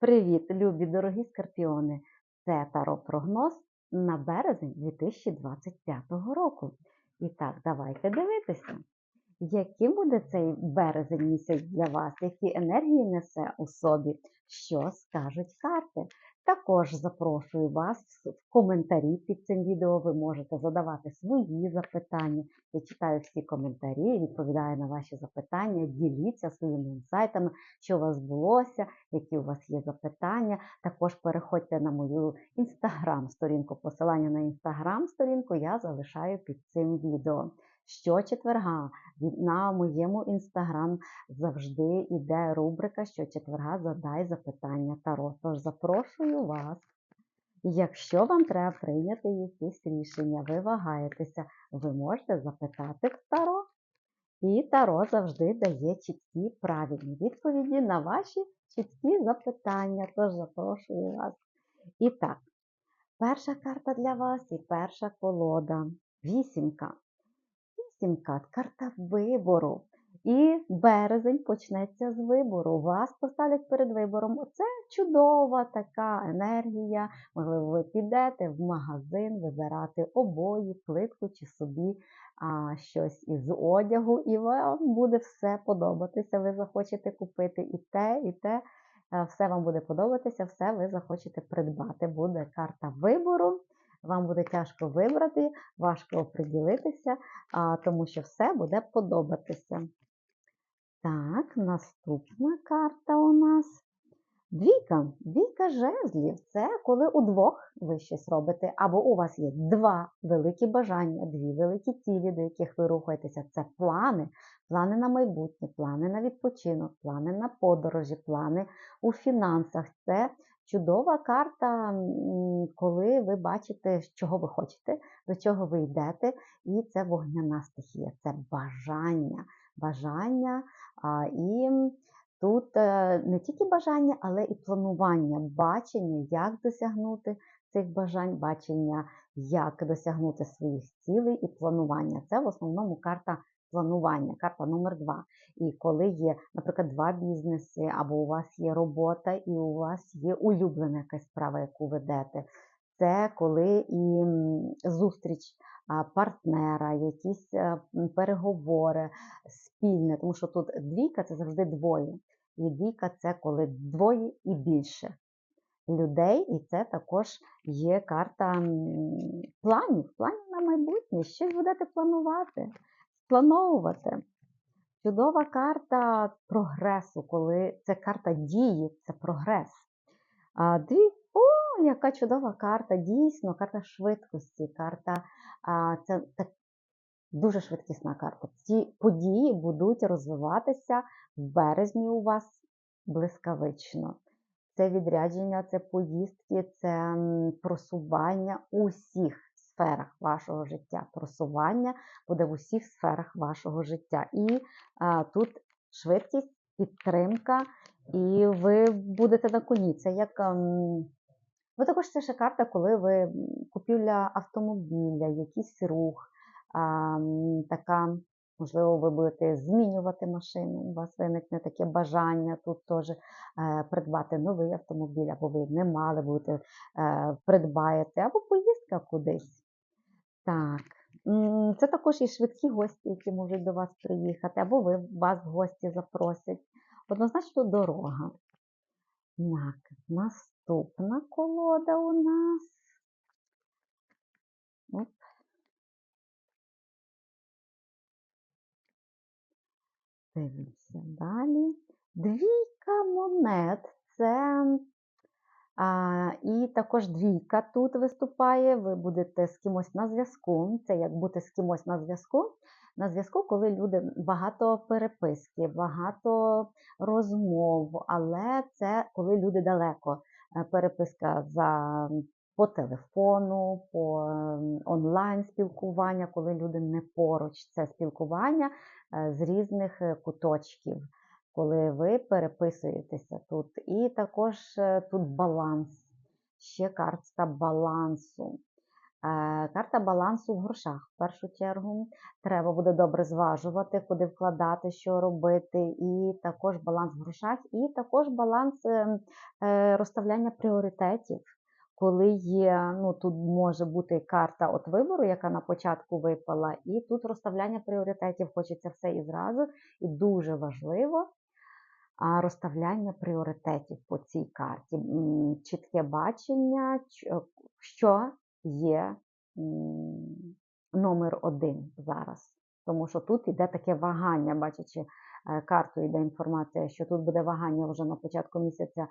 Привіт, любі дорогі скорпіони! Це таро-прогноз на березень 2025 року. І так, давайте дивитися, яким буде цей березень місяць для вас, які енергії несе у собі, що скажуть карти. Також запрошую вас в коментарі під цим відео. Ви можете задавати свої запитання. Я читаю всі коментарі, відповідаю на ваші запитання, діліться своїми інсайтами, що у вас збулося, які у вас є запитання. Також переходьте на мою інстаграм-сторінку. Посилання на інстаграм-сторінку я залишаю під цим відео. Щочетверга на моєму інстаграм завжди йде рубрика Щочетверга задай запитання Таро. Тож запрошую вас. Якщо вам треба прийняти якісь рішення, ви вагаєтеся, ви можете запитати в Таро. І Таро завжди дає чіткі правильні відповіді на ваші чіткі запитання. Тож запрошую вас. І так, перша карта для вас і перша колода. Вісімка. Вісімка карта вибору. І березень почнеться з вибору. Вас поставлять перед вибором. Це чудова така енергія. Можливо, ви підете в магазин вибирати обої, плитку чи собі а, щось із одягу, і вам буде все подобатися. Ви захочете купити і те, і те. Все вам буде подобатися, все ви захочете придбати. Буде карта вибору. Вам буде тяжко вибрати, важко оприділитися, тому що все буде подобатися. Так, наступна карта у нас двійка. Двійка жезлів. Це коли удвох ви щось робите, або у вас є два великі бажання, дві великі цілі, до яких ви рухаєтеся. Це плани, плани на майбутнє, плани на відпочинок, плани на подорожі, плани у фінансах. Це чудова карта, коли ви бачите, чого ви хочете, до чого ви йдете, і це вогняна стихія, це бажання. Бажання і тут е, не тільки бажання, але і планування, бачення, як досягнути цих бажань, бачення, як досягнути своїх цілей і планування. Це в основному карта планування, карта номер два. І коли є, наприклад, два бізнеси, або у вас є робота, і у вас є улюблена якась справа, яку ведете. Це коли і зустріч партнера, якісь е, переговори спільне, тому що тут двійка це завжди двоє. І двійка це коли двоє і більше людей, і це також є карта планів, планів на майбутнє. Щось будете планувати сплановувати. Чудова карта прогресу, коли це карта дії, це прогрес. А, дві, О, яка чудова карта! Дійсно, карта швидкості, карта а, це так, дуже швидкісна карта. Ці події будуть розвиватися в березні у вас блискавично. Це відрядження, це поїздки, це просування усіх сферах вашого життя. Просування буде в усіх сферах вашого життя. І а, тут швидкість, підтримка, і ви будете на коні. Це як. Ем, ви також це ще карта, коли ви купівля автомобіля, якийсь рух, а, така Можливо, ви будете змінювати машину, у вас виникне таке бажання тут теж е, придбати новий автомобіль, або ви не мали будете е, придбаєте, або поїздка кудись. Так, це також і швидкі гості, які можуть до вас приїхати, або ви вас в гості запросять. Однозначно дорога. Так, наступна колода у нас. Оп. Дивимося далі. Двійка монет це І також двійка тут виступає. Ви будете з кимось на зв'язку. Це як бути з кимось на зв'язку. На зв'язку, коли люди багато переписки, багато розмов, але це коли люди далеко. Е, переписка за по телефону, по онлайн спілкування, коли люди не поруч. Це спілкування е, з різних е, куточків коли ви переписуєтеся тут. І також е, тут баланс, ще картка балансу. Карта балансу в грошах в першу чергу. Треба буде добре зважувати, куди вкладати, що робити, і також баланс в грошах, і також баланс е, е, розставляння пріоритетів. Коли є, ну тут може бути карта от вибору, яка на початку випала, і тут розставляння пріоритетів, хочеться все і зразу, і дуже важливо розставляння пріоритетів по цій карті. Чітке бачення, е, що є номер один зараз. Тому що тут йде таке вагання, бачачи е, карту, йде інформація, що тут буде вагання вже на початку місяця е,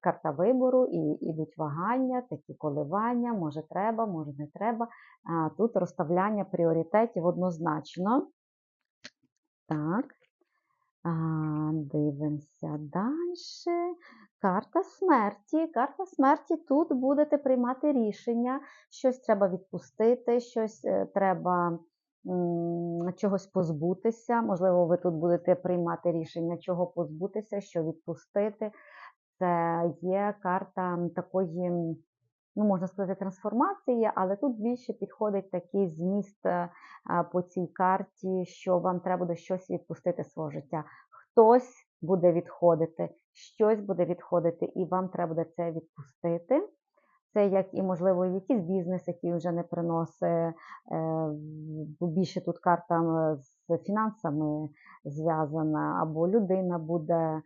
карта вибору, і йдуть вагання, такі коливання, може треба, може не треба. Тут розставляння пріоритетів однозначно. Так. Дивимося далі. Карта смерті. Карта смерті тут будете приймати рішення, щось треба відпустити, щось е, треба чогось позбутися. Можливо, ви тут будете приймати рішення, чого позбутися, що відпустити. Це є карта такої, ну, можна сказати, трансформації, але тут більше підходить такий зміст е, по цій карті, що вам треба буде щось відпустити свого життя. Хтось буде відходити, щось буде відходити, і вам треба буде це відпустити. Це як і, можливо, якийсь бізнес, який вже не приносить. е, Більше тут карта з фінансами зв'язана, або людина буде е,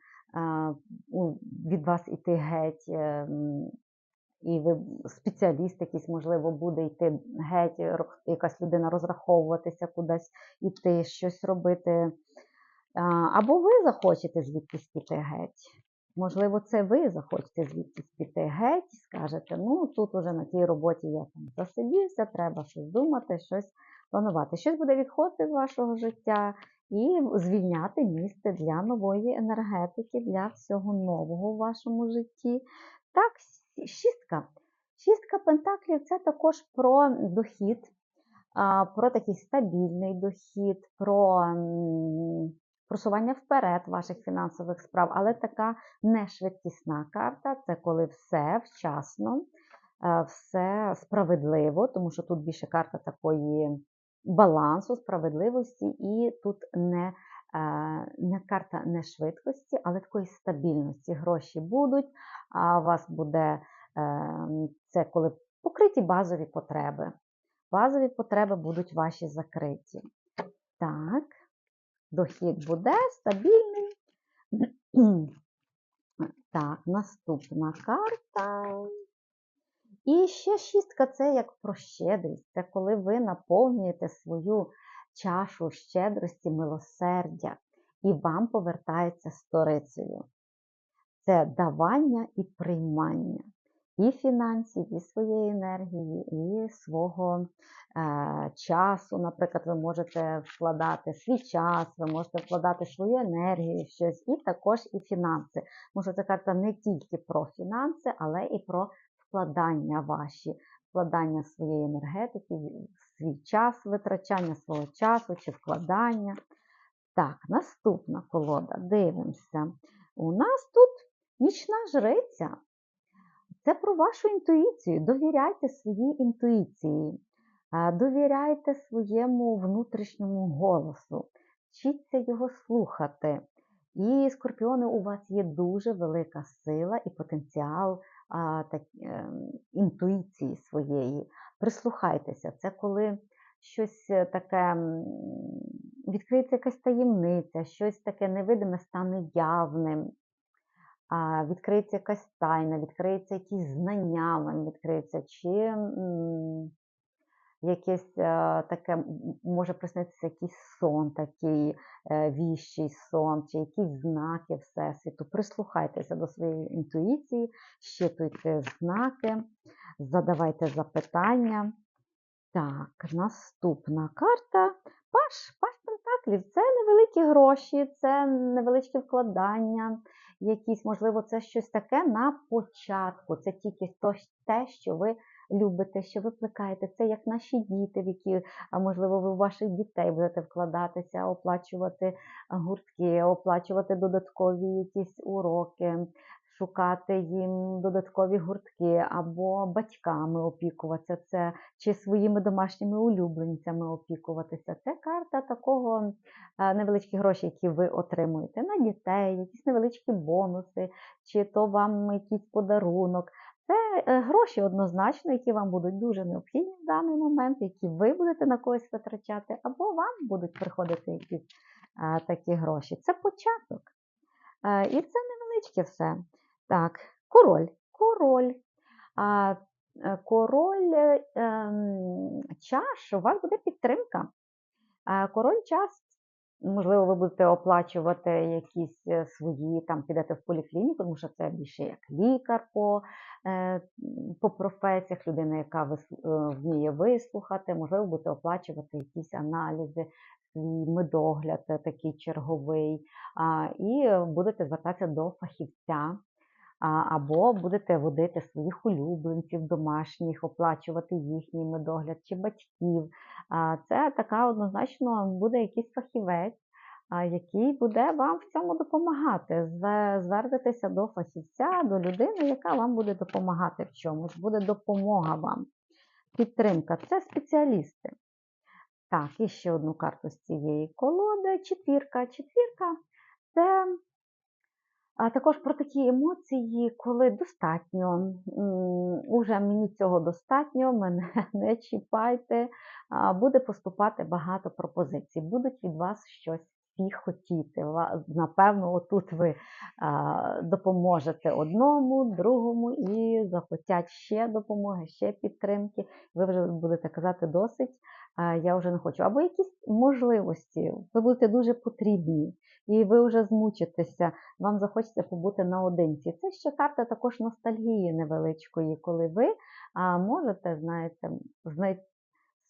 від вас іти геть. І ви спеціаліст якийсь, можливо, буде йти геть, якась людина розраховуватися кудись іти, щось робити. Або ви захочете звідкись піти геть. Можливо, це ви захочете звідкись піти геть скажете, ну тут уже на тій роботі я там засидівся, треба щось думати, щось планувати. Щось буде відходити з вашого життя і звільняти місце для нової енергетики, для всього нового в вашому житті. Так, шістка. Шістка пентаклів це також про дохід, про такий стабільний дохід, про просування вперед ваших фінансових справ, але така не швидкісна карта це коли все вчасно, е, все справедливо, тому що тут більше карта такої балансу, справедливості, і тут не, не карта не швидкості, але такої стабільності. Гроші будуть, а у вас буде е, це коли покриті базові потреби. Базові потреби будуть ваші закриті. Так, дохід буде стабільний. Так, наступна карта. І ще шістка це як про щедрість. Це коли ви наповнюєте свою чашу щедрості, милосердя, і вам повертається сторицею. Це давання і приймання і фінансів, і своєї енергії, і свого е, часу. Наприклад, ви можете вкладати свій час, ви можете вкладати свою енергію щось, і також і фінанси. Тому що ця карта не тільки про фінанси, але і про вкладання ваші, вкладання своєї енергетики, свій час, витрачання свого часу чи вкладання. Так, наступна колода. Дивимося. У нас тут нічна жриця. Це про вашу інтуїцію. Довіряйте своїй інтуїції, довіряйте своєму внутрішньому голосу, вчіться його слухати. І скорпіони, у вас є дуже велика сила і потенціал а, так, е, інтуїції своєї. Прислухайтеся, це коли щось е, таке відкриється якась таємниця, щось таке невидиме стане явним відкриється якась тайна, відкриється якісь знання вам відкриється, чи якесь е, таке, може приснитися якийсь сон, такий е, віщий сон, чи якісь знаки Всесвіту. Прислухайтеся до своєї інтуїції, щитуйте знаки, задавайте запитання. Так, наступна карта. Паш, паш Пентаклів це невеликі гроші, це невеличке вкладання, якісь, можливо, це щось таке на початку. Це тільки те, що ви любите, що ви плекаєте. Це як наші діти, в які, можливо, ви в ваших дітей будете вкладатися, оплачувати гуртки, оплачувати додаткові якісь уроки, шукати їм додаткові гуртки, або батьками опікуватися, це чи своїми домашніми улюбленцями опікуватися. Це карта такого невеличкі гроші, які ви отримуєте на дітей, якісь невеличкі бонуси, чи то вам якийсь подарунок. Це е, гроші однозначно, які вам будуть дуже необхідні в даний момент, які ви будете на когось витрачати, або вам будуть приходити якісь а, такі гроші. Це початок. А, і це невеличке все. Так, король. Король. Е, король е, чаш, у вас буде підтримка. Король час. Можливо, ви будете оплачувати якісь е, свої, там підете в поліклініку, тому що це більше як лікар по е, по професіях, людина, яка е, вміє вислухати, можливо, будете оплачувати якісь аналізи, свій медогляд такий черговий, і будете звертатися до фахівця. Або будете водити своїх улюбленців домашніх, оплачувати їхній медогляд чи батьків. Це така однозначно буде якийсь фахівець, який буде вам в цьому допомагати. Зве- Звернетеся до фахівця, до людини, яка вам буде допомагати в чомусь, буде допомога вам. Підтримка це спеціалісти. Так, і ще одну карту з цієї колоди. Четвірка. Четвірка це а також про такі емоції, коли достатньо, уже мені цього достатньо, мене не чіпайте, буде поступати багато пропозицій, будуть від вас щось всі хотіти. Напевно, отут ви допоможете одному, другому і захотять ще допомоги, ще підтримки. Ви вже будете казати досить, я вже не хочу. Або якісь можливості, ви будете дуже потрібні, і ви вже змучитеся вам захочеться побути наодинці. Це ще карта також ностальгії невеличкої, коли ви можете, знаєте, знайти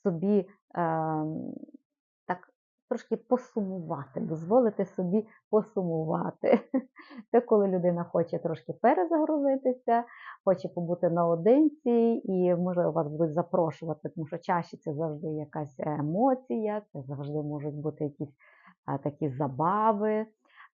собі ем, трошки посумувати, дозволити собі посумувати. Це коли людина хоче трошки перезагрузитися, хоче побути наодинці, і, можливо, вас будуть запрошувати, тому що чаще це завжди якась емоція, це завжди можуть бути якісь такі забави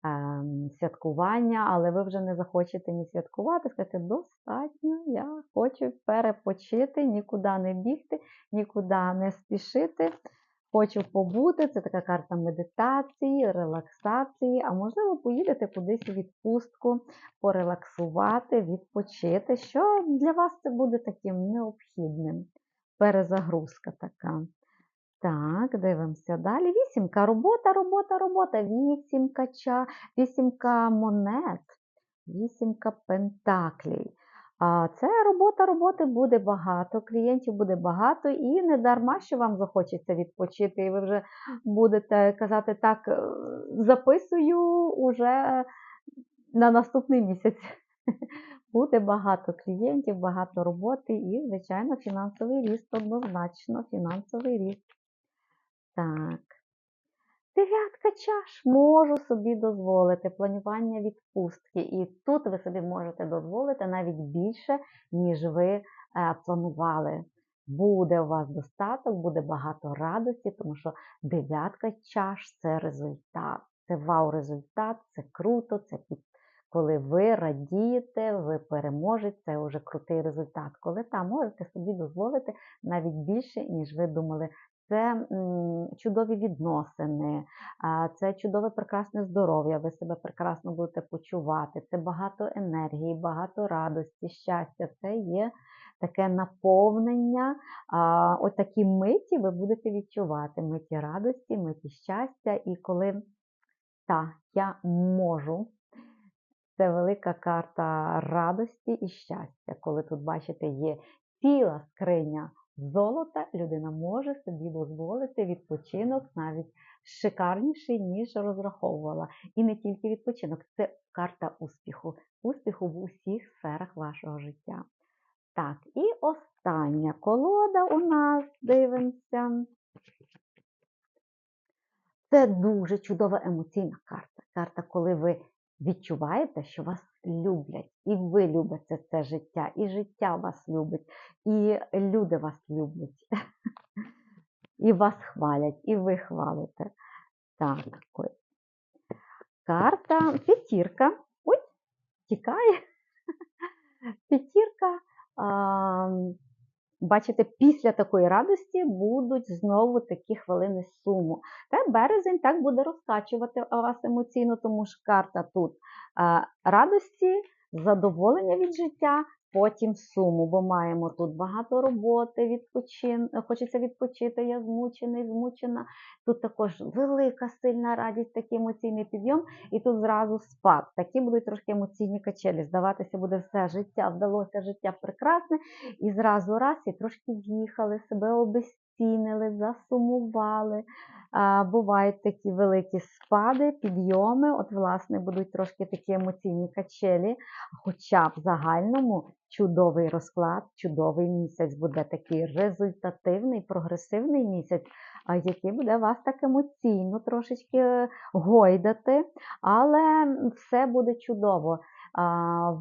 ем, святкування, але ви вже не захочете ні святкувати, скажете, достатньо, я хочу перепочити, нікуди не бігти, нікуди не спішити. Хочу побути, це така карта медитації, релаксації, а можливо, поїдете кудись у відпустку, порелаксувати, відпочити. Що для вас це буде таким необхідним? Перезагрузка така. Так, дивимося далі. Вісімка. Робота, робота, робота. Вісімка, ча, вісімка монет, вісімка пентаклей. А це робота, роботи буде багато, клієнтів буде багато, і не дарма, що вам захочеться відпочити, і ви вже будете казати, так, е, записую уже на наступний місяць. Буде багато клієнтів, багато роботи і, звичайно, фінансовий ріст однозначно, фінансовий ріст. Так. Дев'ятка чаш можу собі дозволити планування відпустки. І тут ви собі можете дозволити навіть більше, ніж ви е, планували. Буде у вас достаток, буде багато радості, тому що дев'ятка чаш це результат. Це вау-результат, це круто, це під... коли ви радієте, ви переможете, це вже крутий результат. Коли там можете собі дозволити навіть більше, ніж ви думали це чудові відносини, це чудове прекрасне здоров'я, ви себе прекрасно будете почувати, це багато енергії, багато радості, щастя. Це є таке наповнення. А, От такі миті ви будете відчувати миті радості, миті щастя. І коли та, я можу. Це велика карта радості і щастя. Коли тут, бачите, є ціла скриня золота, людина може собі дозволити відпочинок навіть шикарніший, ніж розраховувала. І не тільки відпочинок, це карта успіху. Успіху в усіх сферах вашого життя. Так, і остання колода у нас, дивимося. Це дуже чудова емоційна карта. Карта, коли ви відчуваєте, що вас люблять, і ви любите це життя, і життя вас любить, і люди вас люблять, і вас хвалять, і ви хвалите. Так, ой. Карта п'ятірка. Ой, тікає. П'ятірка бачите, після такої радості будуть знову такі хвилини суму. Та березень так буде розкачувати вас емоційно, тому що карта тут радості, задоволення від життя, потім суму, бо маємо тут багато роботи, відпочин... хочеться відпочити, я змучений, змучена. Тут також велика сильна радість, такий емоційний підйом, і тут зразу спад. Такі будуть трошки емоційні качелі. Здаватися буде все життя, вдалося життя прекрасне, і зразу раз і трошки з'їхали, себе обезцінили, засумували. Бувають такі великі спади, підйоми. От, власне, будуть трошки такі емоційні качелі. Хоча в загальному чудовий розклад, чудовий місяць буде такий результативний, прогресивний місяць, який буде вас так емоційно трошечки е, гойдати, але все буде чудово.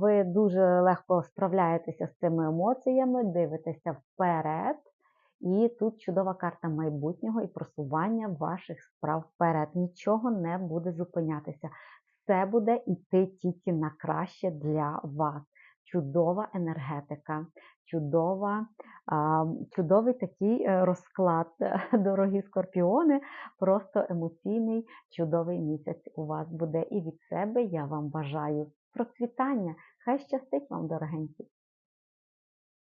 Ви дуже легко справляєтеся з цими емоціями, дивитеся вперед. І тут чудова карта майбутнього і просування ваших справ вперед. Нічого не буде зупинятися. Все буде йти тільки на краще для вас. Чудова енергетика, чудова, чудовий такий е, розклад, дорогі скорпіони. Просто емоційний, чудовий місяць у вас буде. І від себе я вам бажаю процвітання. Хай щастить вам, дорогенькі!